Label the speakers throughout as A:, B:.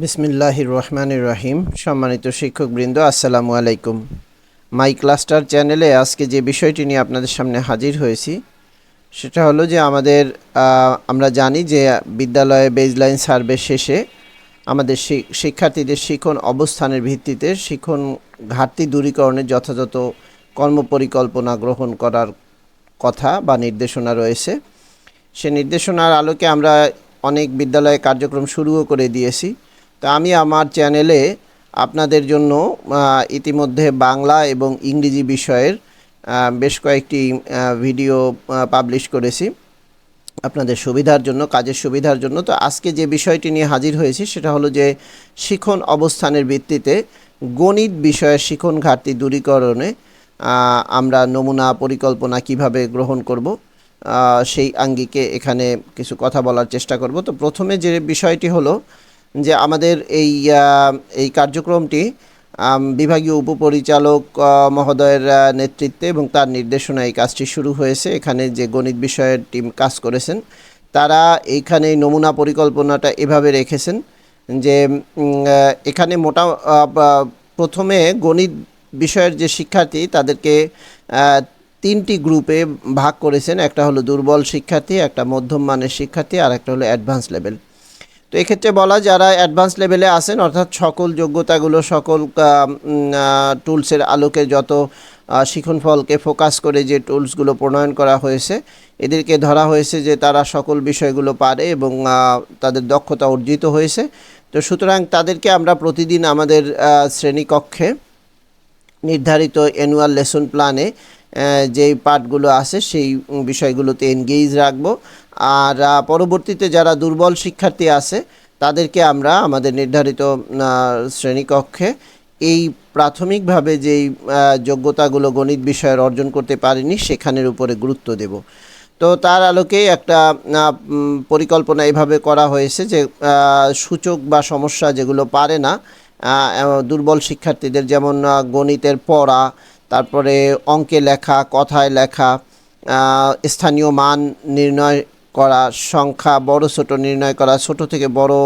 A: বিসমিল্লাহির রহমানির রহিম। সম্মানিত শিক্ষকবৃন্দ, আসসালামু আলাইকুম। মাই ক্লাস্টার চ্যানেলে আজকে যে বিষয়টি নিয়ে আপনাদের সামনে হাজির হয়েছি, সেটা হলো যে আমাদের আমরা জানি যে বিদ্যালয়ে বেজলাইন সার্ভে শেষে আমাদের শিক্ষার্থীদের শিক্ষণ অবস্থানের ভিত্তিতে শিক্ষণ ঘাটতি দূরীকরণের যথাযথ কর্মপরিকল্পনা গ্রহণ করার কথা বা নির্দেশনা রয়েছে। সে নির্দেশনার আলোকে আমরা অনেক বিদ্যালয়ে কার্যক্রম শুরুও করে দিয়েছি। তো আমি আমার চ্যানেলে আপনাদের জন্য ইতিমধ্যে বাংলা এবং ইংরেজি বিষয়ের বেশ কয়েকটি ভিডিও পাবলিশ করেছি। আপনাদের সুবিধার জন্য, কাজের সুবিধার জন্য। তো আজকে যে বিষয়টি নিয়ে হাজির হয়েছি, সেটা হলো যে শিখন অবস্থানের ভিত্তিতে গণিত বিষয়ে শিখন ঘাটতি দূরীকরণে আমরা নমুনা পরিকল্পনা কীভাবে গ্রহণ করব সেই আঙ্গিকে এখানে কিছু কথা বলার চেষ্টা করব। তো প্রথমে যে বিষয়টি হলো যে আমাদের এই এই কার্যক্রমটি বিভাগীয় উপপরিচালক মহোদয়ের নেতৃত্বে এবং তার নির্দেশনায় এই কাজটি শুরু হয়েছে। এখানে যে গণিত বিষয়ের টিম কাজ করেছেন, তারা এইখানে নমুনা পরিকল্পনাটা এভাবে রেখেছেন যে এখানে মোটা প্রথমে গণিত বিষয়ের যে শিক্ষার্থী, তাদেরকে তিনটি গ্রুপে ভাগ করেছেন। একটা হলো দুর্বল শিক্ষার্থী, একটা মধ্যম মানের শিক্ষার্থী, আর একটা হলো অ্যাডভান্স লেভেল। তো এক্ষেত্রে বলা যারা অ্যাডভান্স লেভেলে আছেন, অর্থাৎ সকল যোগ্যতাগুলো, সকল টুলসের আলোকে যত শিখনফলকে ফোকাস করে যে টুলসগুলো প্রণয়ন করা হয়েছে, এদেরকে ধরা হয়েছে যে তারা সকল বিষয়গুলো পারে এবং তাদের দক্ষতা অর্জিত হয়েছে। তো সুতরাং তাদেরকে আমরা প্রতিদিন আমাদের শ্রেণীকক্ষে নির্ধারিত অ্যানুয়াল লেসন প্ল্যানে যেই পার্টগুলো আছে, সেই বিষয়গুলোতে এনগেজ রাখব। আর পরবর্তীতে যারা দুর্বল শিক্ষার্থী আছে, তাদেরকে আমরা আমাদের নির্ধারিত শ্রেণীকক্ষে এই প্রাথমিকভাবে যেই যোগ্যতাগুলো গণিত বিষয়ের অর্জন করতে পারেনি, সেখানের উপরে গুরুত্ব দেব। তো তার আলোকে একটা পরিকল্পনা এভাবে করা হয়েছে যে সূচক বা সমস্যা যেগুলো পারে না দুর্বল শিক্ষার্থীদের যেমন গণিতের পড়া, তারপরে অঙ্কে লেখা, কথায় লেখা স্থানীয় মান নির্ণয় করা, সংখ্যা বড়, ছোট নির্ণয় করা, ছোট থেকে বড়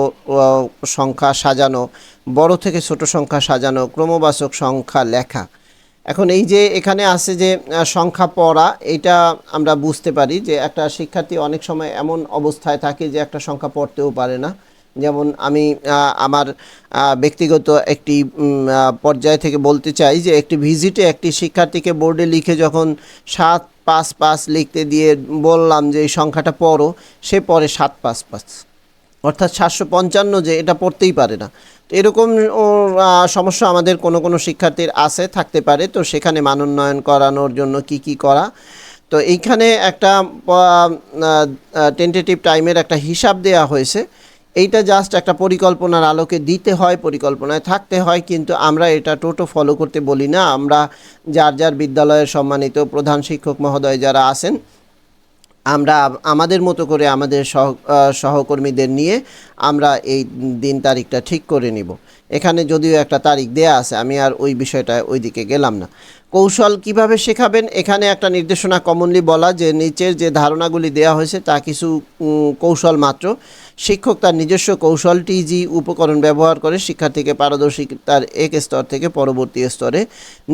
A: সংখ্যা সাজানো, বড় থেকে ছোট সংখ্যা সাজানো, ক্রমবাচক সংখ্যা লেখা। এখন এই যে এখানে আছে যে সংখ্যা পড়া এটা আমরা বুঝতে পারি যে একটা শিক্ষার্থী অনেক সময় এমন অবস্থায় থাকে যে একটা সংখ্যা পড়তেও পারে না। যেমন আমি আমার ব্যক্তিগত একটি পর্যায় থেকে বলতে চাই যে একটি ভিজিটে একটি শিক্ষার্থীকে বোর্ডে লিখে যখন সাত পাঁচ পাঁচ লিখতে দিয়ে বললাম যে এই সংখ্যাটা পড়ো, সে পড়ে সাত পাঁচ পাঁচ। অর্থাৎ সাতশো পঞ্চান্ন যে এটা পড়তেই পারে না। তো এরকম সমস্যা আমাদের কোনো কোনো শিক্ষার্থীর আছে, থাকতে পারে। তো সেখানে মানোন্নয়ন করানোর জন্য কি কি করা। তো এইখানে একটা টেন্টেটিভ টাইমের একটা হিসাব দেয়া হয়েছে। এইটা জাস্ট একটা পরিকল্পনার আলোকে দিতে হয়, পরিকল্পনায় থাকতে হয়, কিন্তু আমরা এটা টোটো ফলো করতে বলি না। আমরা যার যার বিদ্যালয়ের সম্মানিত প্রধান শিক্ষক মহোদয় যারা আছেন, আমরা আমাদের মতো করে আমাদের সহ সহকর্মীদের নিয়ে আমরা এই দিন তারিখটা ঠিক করে নিব। এখানে যদিও একটা তারিখ দেয়া আছে, আমি আর ওই বিষয়টা ওই দিকে গেলাম না। কৌশল কীভাবে শেখাবেন? এখানে একটা নির্দেশনা কমনলি বলা যে, নিচের যে ধারণাগুলি দেয়া হয়েছে, তা কিছু কৌশল মাত্র। শিক্ষক তার নিজস্ব কৌশল টিজি উপকরণ ব্যবহার করে শিক্ষার্থীকে পারদর্শিতার এক স্তর থেকে পরবর্তী স্তরে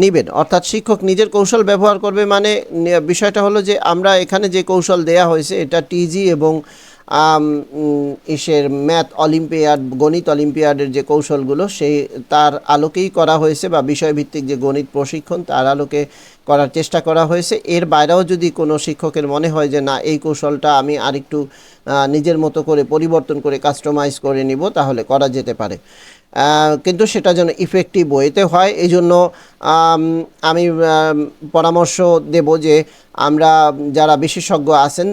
A: নেবেন। অর্থাৎ শিক্ষক নিজের কৌশল ব্যবহার করবে মানে বিষয়টা হলো যে, আমরা এখানে যে কৌশল দেয়া হয়েছে, এটা টিজি এবং ইসের ম্যাথ অলিম্পিয়াড, গণিত অলিম্পিয়াডের যে কৌশলগুলো, সেই, তার আলোকেই করা হয়েছে বা বিষয়ভিত্তিক যে গণিত প্রশিক্ষণ, তার আলোকে করার চেষ্টা করা হয়েছে। এর বাইরেও যদি কোনো শিক্ষকের মনে হয় যে, না, এই কৌশলটা আমি আরেকটু নিজের মতো করে পরিবর্তন করে কাস্টমাইজ করে নিব, তাহলে করা যেতে পারে। কিন্তু সেটা যেন ইফেক্টিভ ওয়েতে হয় এই জন্য আমি পরামর্শ দেব যে আমরা যারা বিশেষজ্ঞ আছেন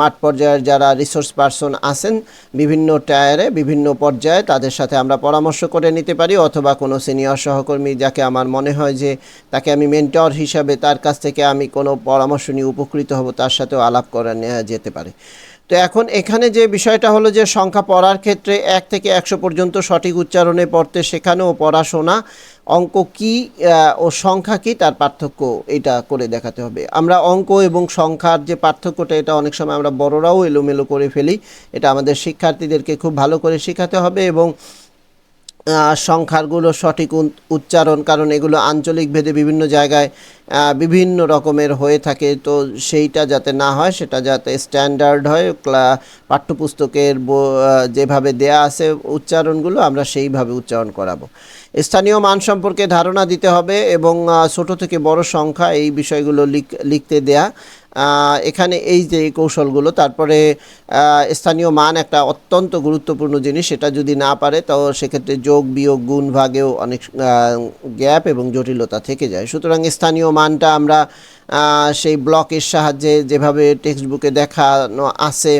A: মাঠ পর্যায়ের যারা রিসোর্স পারসন আছেন, বিভিন্ন টায়ারে বিভিন্ন পর্যায়ে তাদের সাথে আমরা পরামর্শ করে নিতে পারি, অথবা কোনো সিনিয়র সহকর্মী যাকে আমার মনে হয় যে তাকে আমি মেন্টর হিসাবে তার কাছ থেকে আমি কোনো পরামর্শ নিয়ে উপকৃত হব, তার সাথেও আলাপ করা নেওয়া যেতে পারে। তো এখন এখানে যে বিষয়টা হলো যে সংখ্যা পড়ার ক্ষেত্রে এক থেকে একশো পর্যন্ত সঠিক উচ্চারণে পড়তে শেখানো পড়াশোনা অঙ্ক কি ও সংখ্যা কি, তার পার্থক্য এটা করে দেখাতে হবে। আমরা অঙ্ক এবং সংখ্যার যে পার্থক্যটা, এটা অনেক সময় আমরা বড়রাও এলোমেলো করে ফেলি। এটা আমাদের শিক্ষার্থীদেরকে খুব ভালো করে শেখাতে হবে এবং আহ, সংখ্যারগুলো সঠিক উচ্চারণ কারণ এগুলো আঞ্চলিক ভেদে বিভিন্ন জায়গায় বিভিন্ন রকমের হয়ে থাকে। তো সেইটা যাতে না হয় সেটা যাতে স্ট্যান্ডার্ড হয় ক্লা- পাঠ্যপুস্তকের যেভাবে দেয়া আছে উচ্চারণগুলো আমরা সেইভাবে উচ্চারণ করাবো। স্থানীয় মান সম্পর্কে ধারণা দিতে হবে এবং ছোট থেকে বড় সংখ্যা এই বিষয়গুলো লিখ- লিখতে দেয়া। এখানে এই যে কৌশলগুলো, তারপরে স্থানীয় মান একটা অত্যন্ত গুরুত্বপূর্ণ জিনিস, সেটা যদি না পারে, তো সেক্ষেত্রে যোগ, বিয়োগ, গুণ, ভাগেও অনেক গ্যাপ এবং জটিলতা থেকে যায়। সুতরাং স্থানীয় মানটা আমরা সেই ব্লকের সাহায্যে যেভাবে টেক্সট বুকে দেখানো আছে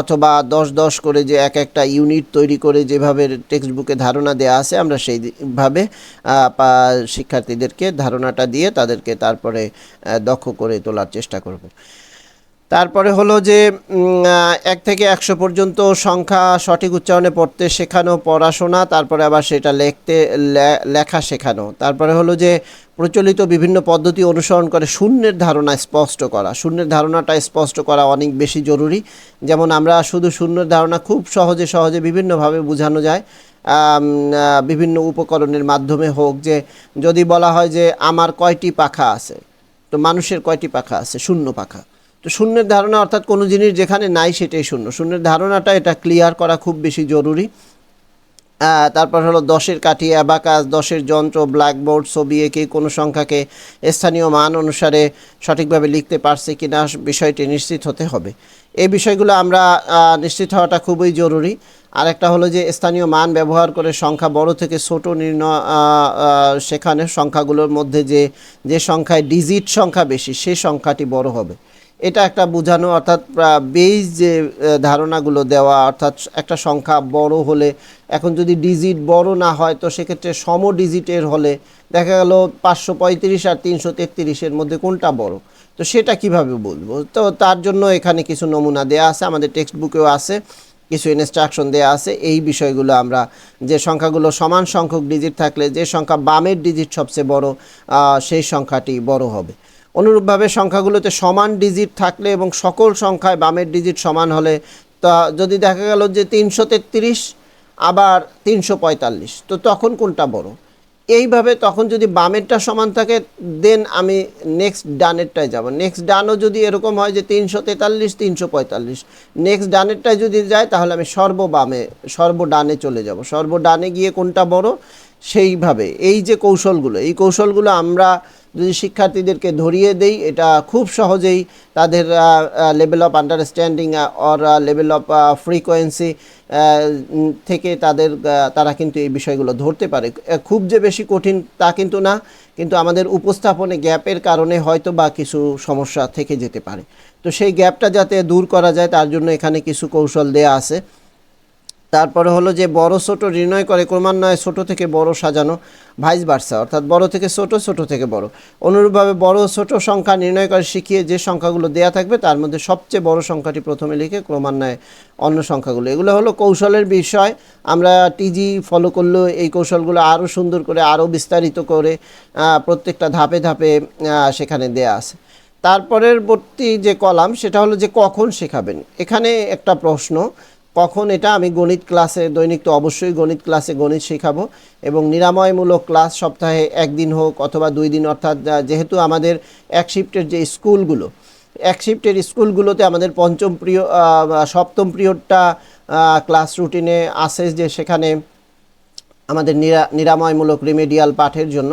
A: অথবা দশ দশ করে যে এক একটা ইউনিট তৈরি করে যেভাবে টেক্সট বুকে ধারণা দেওয়া আছে, আমরা সেইভাবে শিক্ষার্থীদেরকে ধারণাটা দিয়ে তাদেরকে তারপরে দক্ষ করে তোলার চেষ্টা করব। তারপরে হলো যে এক থেকে একশো পর্যন্ত সংখ্যা সঠিক উচ্চারণে পড়তে শেখানো পড়াশোনা, তারপরে আবার সেটা লিখতে লেখা শেখানো। তারপরে হলো যে, প্রচলিত বিভিন্ন পদ্ধতি অনুসরণ করে শূন্যের ধারণা স্পষ্ট করা। শূন্যের ধারণাটা স্পষ্ট করা অনেক বেশি জরুরি। যেমন আমরা শুধু শূন্যের ধারণা খুব সহজে সহজে বিভিন্নভাবে বোঝানো যায়। বিভিন্ন উপকরণের মাধ্যমে হোক যে, যদি বলা হয় যে, আমার কয়টি পাখা আছে? তো মানুষের কয়টি পাখা আছে? শূন্য পাখা। তো শূন্যের ধারণা অর্থাৎ কোনো জিনিস যেখানে নাই সেটাই শূন্য। শূন্যের ধারণাটা এটা ক্লিয়ার করা খুব বেশি জরুরি। তারপর হলো দশের কাঠি অ্যাবাকাস দশের যন্ত্র ব্ল্যাকবোর্ড ছবি, এঁকে কোনো সংখ্যাকে স্থানীয় মান অনুসারে সঠিকভাবে লিখতে পারছে কি না, বিষয়টি নিশ্চিত হতে হবে। এই বিষয়গুলো আমরা নিশ্চিত হওয়াটা খুবই জরুরি। আরেকটা হলো যে স্থানীয় মান ব্যবহার করে সংখ্যা বড় থেকে ছোট নির্ণয় সেখানে সংখ্যাগুলোর মধ্যে যে যে সংখ্যায় ডিজিট সংখ্যা বেশি সেই সংখ্যাটি বড় হবে। এটা একটা বোঝানো, অর্থাৎ বেইজ যে ধারণাগুলো দেওয়া, অর্থাৎ একটা সংখ্যা বড় হলে, এখন যদি ডিজিট বড় না হয়, তো সেক্ষেত্রে সম ডিজিটের হলে দেখা গেল পাঁচশো পঁয়ত্রিশ আর তিনশো তেত্রিশের মধ্যে কোনটা বড়? তো সেটা কীভাবে বলব? তো তার জন্য এখানে কিছু নমুনা দেয়া আছে, আমাদের টেক্সট বুকেও আছে, কিছু ইনস্ট্রাকশন দেওয়া আছে। এই বিষয়গুলো আমরা, যে সংখ্যাগুলো সমান সংখ্যক ডিজিট থাকলে, যে সংখ্যা বামের ডিজিট সবচেয়ে বড় সেই সংখ্যাটি বড় হবে। অনুরূপভাবে সংখ্যাগুলোতে সমান ডিজিট থাকলে এবং সকল সংখ্যায় বামের ডিজিট সমান হলে তা যদি দেখা গেল যে তিনশো তেত্রিশ, আবার তিনশো পঁয়তাল্লিশ, তো তখন কোনটা বড়? এইভাবে তখন যদি বামেরটা সমান থাকে দেন আমি নেক্সট ডানেরটায় যাব। নেক্সট ডানও যদি এরকম হয় যে তিনশো তেতাল্লিশ, তিনশো পঁয়তাল্লিশ নেক্সট ডানেরটায় যদি যায়, তাহলে আমি সর্ব বামে সর্ব ডানে চলে যাব। সর্ব ডানে গিয়ে কোনটা বড়? সেইভাবে। এই যে কৌশলগুলো, এই কৌশলগুলো আমরা যদি শিক্ষার্থীদেরকে ধরিয়ে দেই, এটা খুব সহজেই তাদের level of understanding or level of frequency থেকে তাদের তারা কিন্তু এই বিষয়গুলো ধরতে পারে। খুব যে বেশি কঠিন তা কিন্তু না, কিন্তু আমাদের উপস্থাপনে গ্যাপের কারণে হয়তো বা কিছু সমস্যা থেকে যেতে পারে। তো সেই গ্যাপটা যাতে দূর করা যায়, তার জন্য এখানে কিছু কৌশল দেয়া আছে। তারপরে হলো যে বড় ছোট নির্ণয় করে, ক্রমান্বয়ে ছোট থেকে বড় সাজানো ভাইস বার্সা অর্থাৎ বড় থেকে ছোট ছোট থেকে বড়। অনুরূপভাবে বড় ছোট সংখ্যা নির্ণয় করে শিখিয়ে যে সংখ্যাগুলো দেয়া থাকবে, তার মধ্যে সবচেয়ে বড় সংখ্যাটি প্রথমে লিখে, ক্রমান্বয়ে অন্য সংখ্যাগুলো। এগুলো হলো কৌশলের বিষয়। আমরা টিজি ফলো করলেও এই কৌশলগুলো আরও সুন্দর করে আরও বিস্তারিত করে প্রত্যেকটা ধাপে ধাপে সেখানে দেয়া আছে। তারপরের বর্তী যে কলাম, সেটা হলো যে কখন শেখাবেন। এখানে একটা প্রশ্ন কখন এটা আমি গণিত ক্লাসে, দৈনিক তো অবশ্যই গণিত ক্লাসে গণিত শেখাবো এবং নিরাময়মূলক ক্লাস সপ্তাহে একদিন হোক অথবা দুই দিন, অর্থাৎ যেহেতু আমাদের এক শিফটের যে স্কুলগুলো, এক শিফটের স্কুলগুলোতে আমাদের পঞ্চম প্রিয় সপ্তম পিরিয়ডটা ক্লাস রুটিনে আসে যে সেখানে আমাদের নিরা, নিরাময়মূলক রিমেডিয়াল পাঠের জন্য।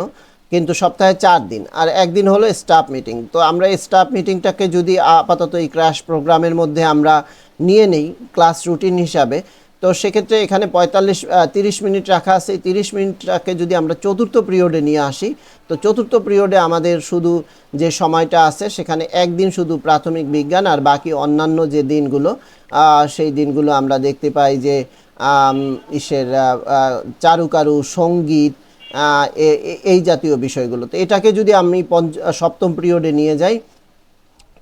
A: কিন্তু সপ্তাহে চার দিন, আর একদিন হলো স্টাফ মিটিং তো আমরা এই স্টাফ মিটিংটাকে যদি আপাতত এই ক্র্যাশ প্রোগ্রামের মধ্যে আমরা নিয়ে নেই ক্লাস রুটিন হিসাবে, তো সেক্ষেত্রে এখানে পঁয়তাল্লিশ তিরিশ মিনিট রাখা আছে। এই তিরিশ মিনিটটাকে যদি আমরা চতুর্থ পিরিয়ডে নিয়ে আসি, তো চতুর্থ পিরিয়ডে আমাদের শুধু যে সময়টা আছে, সেখানে একদিন শুধু প্রাথমিক বিজ্ঞান আর বাকি অন্যান্য যে দিনগুলো সেই দিনগুলো আমরা দেখতে পাই যে ইসের চারুকারু, সংগীত এই জাতীয় বিষয়গুলো তো এটাকে যদি আমি সপ্তম পিরিয়ডে নিয়ে যাই,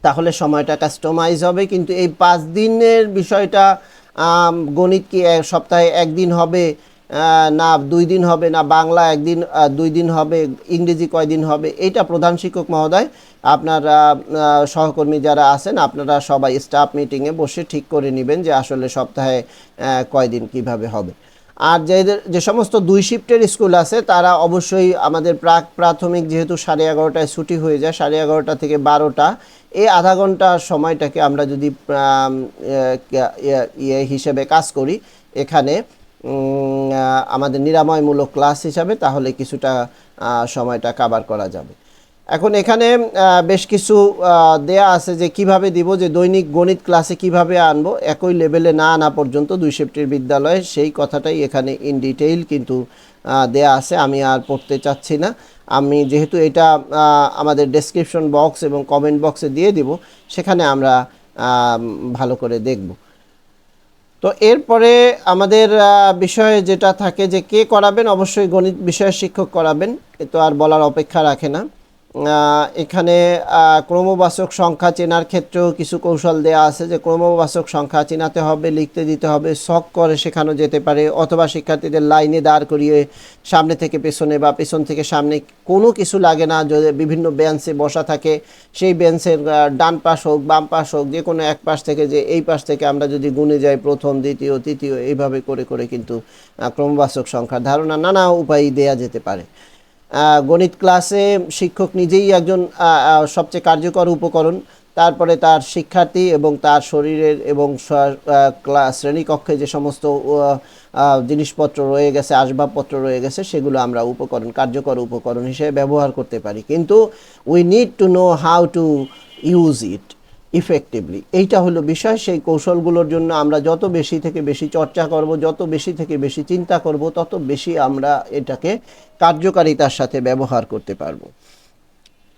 A: তাহলে সময়টা কাস্টমাইজ হবে, কিন্তু এই পাঁচ দিনের বিষয়টা গণিত কি এক সপ্তাহে একদিন হবে না দুই দিন হবে, না বাংলা একদিন দুই দিন হবে, ইংরেজি কয়দিন হবে এটা প্রধান শিক্ষক মহোদয়, আপনার সহকর্মী যারা আছেন, আপনারা সবাই স্টাফ মিটিংয়ে বসে ঠিক করে নেবেন যে আসলে সপ্তাহে কয়দিন কীভাবে হবে। আর যাদের যে সমস্ত দুই শিফটের স্কুল আছে, তারা অবশ্যই আমাদের প্রাক প্রাথমিক যেহেতু সাড়ে এগারোটায় ছুটি হয়ে যায়, সাড়ে এগারোটা থেকে বারোটা, এই আধা ঘণ্টার সময়টাকে আমরা যদি ইয়ে- হিসেবে কাজ করি, এখানে আমাদের নিরাময়মূলক ক্লাস হিসাবে তাহলে কিছুটা সময়টা কাবার করা যাবে। এখন এখানে বেশ কিছু দেয়া আছে যে কীভাবে দিব, যে দৈনিক গণিত ক্লাসে কীভাবে আনব, একই লেভেলে না আনা পর্যন্ত দুই শিফটের বিদ্যালয়ে সেই কথাটাই এখানে ইন ডিটেইল কিন্তু দেয়া আছে। আমি আর পড়তে চাচ্ছি না। আমি যেহেতু এটা আমাদের ডেসক্রিপশন বক্স এবং কমেন্ট বক্সে দিয়ে দিব, সেখানে আমরা ভালো করে দেখব। তো এরপরে আমাদের বিষয়ে যেটা থাকে যে কে করাবেন, অবশ্যই গণিত বিষয়ের শিক্ষক করাবেন। এ তো আর বলার অপেক্ষা রাখে না। এখানে ক্রমবাচক সংখ্যা চেনার ক্ষেত্রেও কিছু কৌশল দেয়া আছে যে ক্রমবাচক সংখ্যা চেনাতে হবে, লিখতে দিতে হবে, শখ করে শেখানো যেতে পারে, অথবা শিক্ষার্থীদের লাইনে দাঁড় করিয়ে সামনে থেকে পেছনে বা পেছন থেকে সামনে কোনো কিছু লাগে না, যদি বিভিন্ন বেঞ্চে বসা থাকে, সেই বেঞ্চের ডান পাশ হোক, বাম পাশ হোক, যে কোনো এক পাশ থেকে, যে এই পাশ থেকে আমরা যদি গুনে যাই, প্রথম, দ্বিতীয়, তৃতীয়, এইভাবে করে করে কিন্তু ক্রমবাচক সংখ্যার ধারণা নানা উপায়ে দেয়া যেতে পারে। গণিত ক্লাসে শিক্ষক নিজেই একজন সবচেয়ে কার্যকর উপকরণ। তারপরে তার শিক্ষার্থী এবং তার শরীরের এবং শ্রেণীকক্ষে যে সমস্ত জিনিসপত্র রয়ে গেছে, আসবাবপত্র রয়ে গেছে, সেগুলো আমরা উপকরণ, কার্যকর উপকরণ হিসেবে ব্যবহার করতে পারি। কিন্তু we need to know how to use it effectively এইটা হলো বিষয়, সেই কৌশলগুলোর জন্য আমরা যত বেশি থেকে বেশি চর্চা করব, যত বেশি থেকে বেশি চিন্তা করব, তত বেশি আমরা এটাকে কার্যকারিতার সাথে ব্যবহার করতে পারব।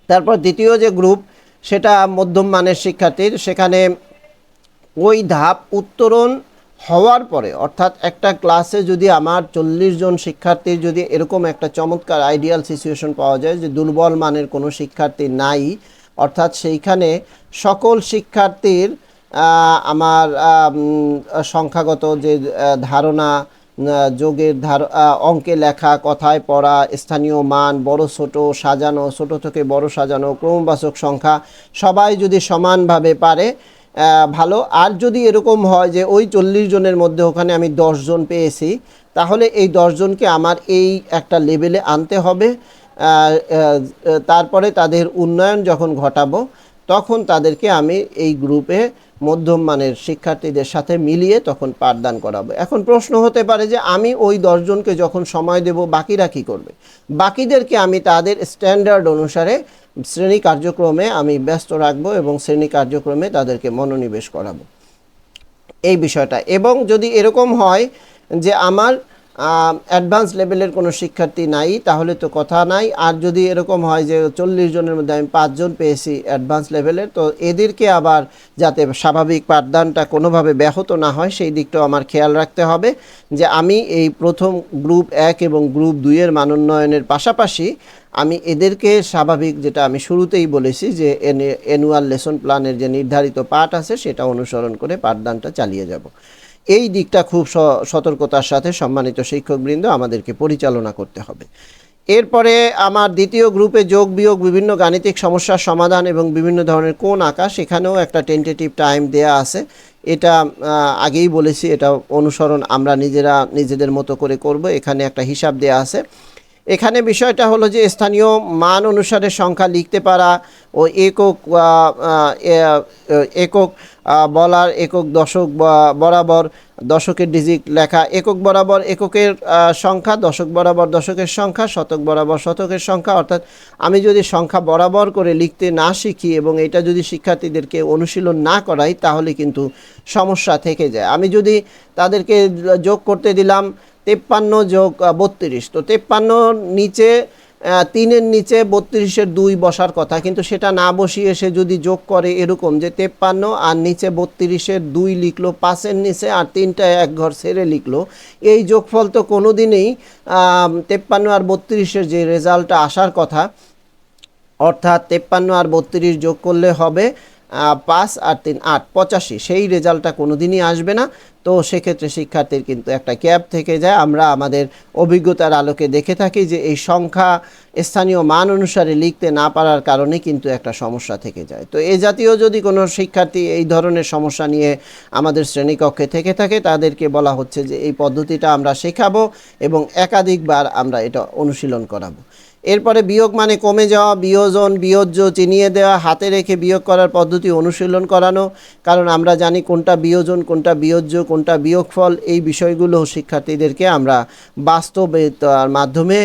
A: তারপর দ্বিতীয় যে গ্রুপ, সেটা মধ্যম মানের শিক্ষার্থীর, সেখানে ওই ধাপ উত্তরণ হওয়ার পরে, অর্থাৎ একটা ক্লাসে যদি আমার চল্লিশ জন শিক্ষার্থীর যদি এরকম একটা চমৎকার আইডিয়াল সিচুয়েশন পাওয়া যায় যে দুর্বল মানের কোনো শিক্ষার্থী নাই অর্থাৎ সেইখানে সকল শিক্ষার্থীর আমার সংখ্যাগত যে ধারণা যোগের ধার অঙ্কে লেখা, কথায় পড়া, স্থানীয় মান, বড়, ছোট, সাজানো, ছোট থেকে বড় সাজানো, ক্রমবাচক সংখ্যা, সবাই যদি সমানভাবে পারে ভালো। আর যদি এরকম হয় যে ওই চল্লিশ জনের মধ্যে ওখানে আমি দশ জন পেয়েছি, তাহলে এই দশজনকে আমার এই একটা লেভেলে আনতে হবে। তারপরে তাদের উন্নয়ন যখন ঘটাবো, তখন তাদেরকে আমি এই গ্রুপে মধ্যম মানের শিক্ষার্থীদের সাথে মিলিয়ে তখন পাঠদান করাবো। এখন প্রশ্ন হতে পারে যে আমি ওই দশজনকে যখন সময় দেব, বাকিরা কী করবে? বাকিদেরকে আমি তাদের স্ট্যান্ডার্ড অনুসারে শ্রেণি কার্যক্রমে আমি ব্যস্ত রাখব এবং শ্রেণি কার্যক্রমে তাদেরকে মনোনিবেশ করাবো। এই বিষয়টা। এবং যদি এরকম হয় যে আমার অ্যাডভান্স লেভেলের কোনো শিক্ষার্থী নাই, তাহলে তো কথা নাই। আর যদি এরকম হয় যে চল্লিশ জনের মধ্যে আমি পাঁচজন পেয়েছি অ্যাডভান্স লেভেলের তো এদেরকে আবার যাতে স্বাভাবিক পাঠদানটা কোনোভাবে ব্যাহত না হয়, সেই দিকটাও আমার খেয়াল রাখতে হবে যে আমি এই প্রথম গ্রুপ এক এবং গ্রুপ দুইয়ের মানোন্নয়নের পাশাপাশি আমি এদেরকে স্বাভাবিক যেটা আমি শুরুতেই বলেছি যে অ্যানুয়াল লেসন প্ল্যানের যে নির্ধারিত পাঠ আছে, সেটা অনুসরণ করে পাঠদানটা চালিয়ে যাব। এই দিকটা খুব সতর্কতার সাথে সম্মানিত শিক্ষকবৃন্দ আমাদেরকে পরিচালনা করতে হবে। এরপরে আমার দ্বিতীয় গ্রুপে যোগ বিয়োগ বিভিন্ন গাণিতিক সমস্যার সমাধান এবং বিভিন্ন ধরনের কোন আঁকা, সেখানেও একটা টেন্টেটিভ টাইম দেয়া আছে। এটা আগেই বলেছি, এটা অনুসরণ আমরা নিজেরা, নিজেদের মতো করে করব। এখানে একটা হিসাব দেয়া আছে। এখানে বিষয়টা হলো যে স্থানীয় মান অনুসারে সংখ্যা লিখতে পারা ও একক একক বলার একক দশক বরাবর দশকের ডিজিট লেখা, একক বরাবর এককের সংখ্যা, দশক বরাবর দশকের সংখ্যা, শতক বরাবর শতকের সংখ্যা, অর্থাৎ আমি যদি সংখ্যা বরাবর করে লিখতে না শিখি এবং এটা যদি শিক্ষার্থীদেরকে অনুশীলন না করাই, তাহলে কিন্তু সমস্যা থেকে যায়। আমি যদি তাদেরকে যোগ করতে দিলাম তেপ্পান্ন যোগ বত্রিশ। তো তেপ্পান্ন নিচে তিনের নিচে বত্রিশের দুই বসার কথা, কিন্তু সেটা না বসিয়ে সে যদি যোগ করে এরকম যে তেপ্পান্ন আর নিচে বত্রিশের দুই লিখলো, পাঁচের নিচে আর তিনটা এক ঘর ছেড়ে লিখলো, এই যোগফল তো কোনো দিনেই তেপ্পান্ন আর বত্রিশের যে রেজাল্টটা আসার কথা, অর্থাৎ তেপ্পান্ন আর বত্রিশ যোগ করলে হবে পাঁচ আর তিন আট, পঁচাশি, সেই রেজাল্টটা কোনো দিনই আসবে না। তো সেক্ষেত্রে শিক্ষার্থীর কিন্তু একটা ক্যাপ থেকে যায়। আমরা আমাদের অভিজ্ঞতার আলোকে দেখে থাকি যে এই সংখ্যা স্থানীয় মান অনুসারে লিখতে না পারার কারণে কিন্তু একটা সমস্যা থেকে যায়। তো এ জাতীয় যদি কোনো শিক্ষার্থী এই ধরনের সমস্যা নিয়ে আমাদের শ্রেণীকক্ষে থেকে থাকে, তাদেরকে বলা হচ্ছে যে এই পদ্ধতিটা আমরা শেখাবো এবং একাধিকবার আমরা এটা অনুশীলন করাবো। এরপরে বিয়োগ মানে কমে যাওয়া, বিয়োজন, বিয়োজ্য চিনিয়ে দেওয়া, হাতে রেখে বিয়োগ করার পদ্ধতি অনুশীলন করানো। কারণ আমরা জানি কোনটা বিয়োজন, কোনটা বিয়োজ্য, কোনটা বিয়োগফল, এই বিষয়গুলো শিক্ষার্থীদেরকে আমরা বাস্তবের মাধ্যমে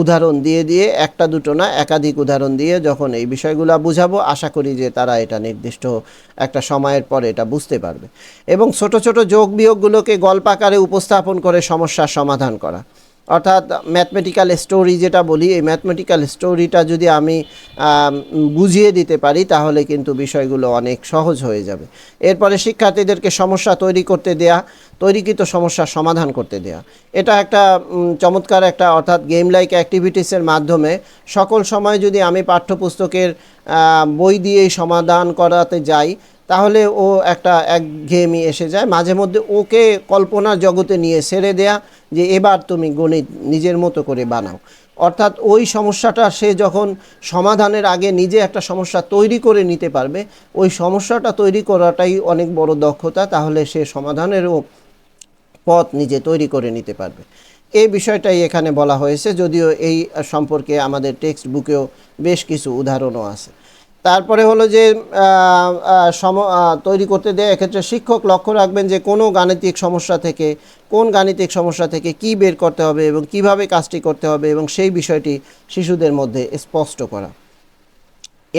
A: উদাহরণ দিয়ে দিয়ে, একটা দুটো না, একাধিক উদাহরণ দিয়ে যখন এই বিষয়গুলো বুঝাবো, আশা করি যে তারা এটা নির্দিষ্ট একটা সময়ের পরে এটা বুঝতে পারবে। এবং ছোট ছোট যোগ বিয়োগগুলোকে গল্পাকারে উপস্থাপন করে সমস্যার সমাধান করা। অর্থাৎ ম্যাথমেটিক্যাল স্টোরি যেটা বলি, এই ম্যাথমেটিক্যাল স্টোরিটা যদি আমি বুঝিয়ে দিতে পারি, তাহলে কিন্তু বিষয়গুলো অনেক সহজ হয়ে যাবে। এরপরে শিক্ষার্থীদেরকে সমস্যা তৈরি করতে দেয়া, তৈরিকৃত সমস্যার সমাধান করতে দেয়া। এটা একটা চমৎকার একটা, অর্থাৎ গেম লাইক অ্যাক্টিভিটিসের মাধ্যমে সকল সময় যদি আমি পাঠ্যপুস্তকের বই দিয়েই সমাধান করাতে যাই তাহলে ও একটা এক একঘেয়েমি এসে যায়। মাঝে মধ্যে ওকে কল্পনার জগতে নিয়ে ছেড়ে দেয়া যে এবার তুমি গণিত নিজের মতো করে বানাও। অর্থাৎ ওই সমস্যাটা সে যখন সমাধানের আগে নিজে একটা সমস্যা তৈরি করে নিতে পারবে, ওই সমস্যাটা তৈরি করাটাই অনেক বড় দক্ষতা, তাহলে সে সমাধানেরও পথ নিজে তৈরি করে নিতে পারবে। এই বিষয়টাই এখানে বলা হয়েছে, যদিও এই সম্পর্কে আমাদের টেক্সট বুকেও বেশ কিছু উদাহরণও আছে। তারপরে হলো যে সম তৈরি করতে দেয়, এক্ষেত্রে শিক্ষক লক্ষ্য রাখবেন যে কোনো গাণিতিক সমস্যা থেকে, কোন গাণিতিক সমস্যা থেকে কি বের করতে হবে এবং কীভাবে কাজটি করতে হবে এবং সেই বিষয়টি শিশুদের মধ্যে স্পষ্ট করা।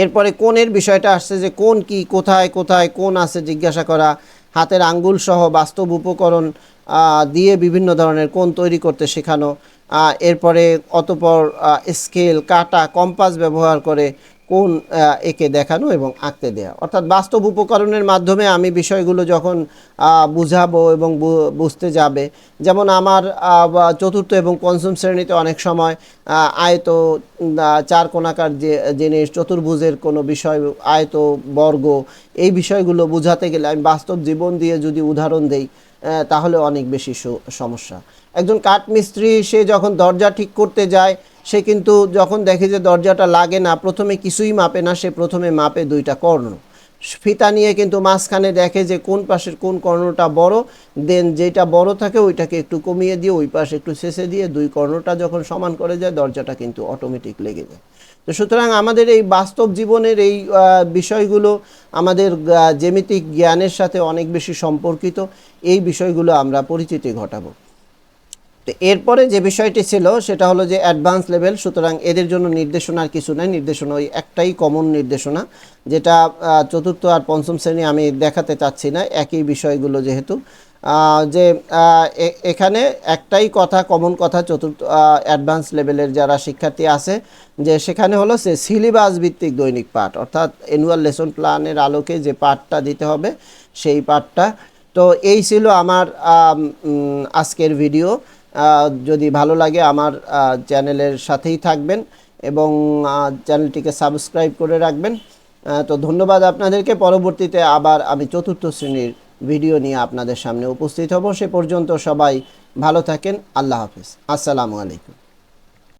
A: এরপরে কোনের বিষয়টা আসছে যে কোন কি, কোথায় কোথায় কোন আছে জিজ্ঞাসা করা, হাতের আঙ্গুল সহ বাস্তব উপকরণ দিয়ে বিভিন্ন ধরনের কোন তৈরি করতে শেখানো এরপরে অতপর স্কেল, কাটা, কম্পাস ব্যবহার করে কোন একে দেখানো এবং আঁকতে দেয়া। অর্থাৎ বাস্তব উপকরণের মাধ্যমে আমি বিষয়গুলো যখন বুঝাবো এবং বুঝতে যাবে, যেমন আমার চতুর্থ এবং পঞ্চম শ্রেণীতে অনেক সময় আয়ত চার কোণাকার যে, জিনিস, চতুর্ভুজের কোনো বিষয়, আয়ত, বর্গ, এই বিষয়গুলো বোঝাতে গেলে আমি বাস্তব জীবন দিয়ে যদি উদাহরণ দেই তাহলে অনেক বেশি সমস্যা। একজন কাঠমিস্ত্রি, সে যখন দরজা ঠিক করতে যায় সে কিন্তু যখন দেখে যে দরজাটা লাগে না, প্রথমে কিছুই মাপে না, সে প্রথমে মাপে দুইটা কর্ণ। ফিতা নিয়ে কিন্তু মাঝখানে দেখে যে কোন পাশের কোন কর্ণটা বড়, দেন যেটা বড় থাকে ওইটাকে একটু কমিয়ে দিয়ে ওই পাশে একটু শেষে দিয়ে দুই কর্ণটা যখন সমান করে যায়, দরজাটা কিন্তু অটোমেটিক লেগে যায়। তো সুতরাং আমাদের এই বাস্তব জীবনের এই বিষয়গুলো আমাদের জ্যামিতিক জ্ঞানের সাথে অনেক বেশি সম্পর্কিত। এই বিষয়গুলো আমরা পরিচিতি ঘটাবো। তো এরপরে যে বিষয়টি ছিল, সেটা হলো যে অ্যাডভান্স লেভেল সুতরাং এদের জন্য নির্দেশনার কিছু নাই। নির্দেশনা ওই একটাই কমন নির্দেশনা, যেটা চতুর্থ আর পঞ্চম শ্রেণি আমি দেখাতে চাচ্ছি না, একই বিষয়গুলো যেহেতু। যে এখানে একটাই কথা কমন কথা, চতুর্থ অ্যাডভান্স লেভেলের যারা শিক্ষার্থী আছে, যে সেখানে হলো সে সিলেবাস ভিত্তিক দৈনিক পাঠ, অর্থাৎ অ্যানুয়াল লেসন প্ল্যানের আলোকে যে পাঠটা দিতে হবে, সেই পাঠটা। তো এই ছিল আমার আজকের ভিডিও যদি ভালো লাগে আমার চ্যানেলের সাথেই থাকবেন এবং চ্যানেলটিকে সাবস্ক্রাইব করে রাখবেন। তো ধন্যবাদ আপনাদেরকে। পরবর্তীতে আবার আমি চতুর্থ শ্রেণির ভিডিও নিয়ে আপনাদের সামনে উপস্থিত হব। সে পর্যন্ত সবাই ভালো থাকেন। আল্লাহ হাফিজ। আসসালামু আলাইকুম।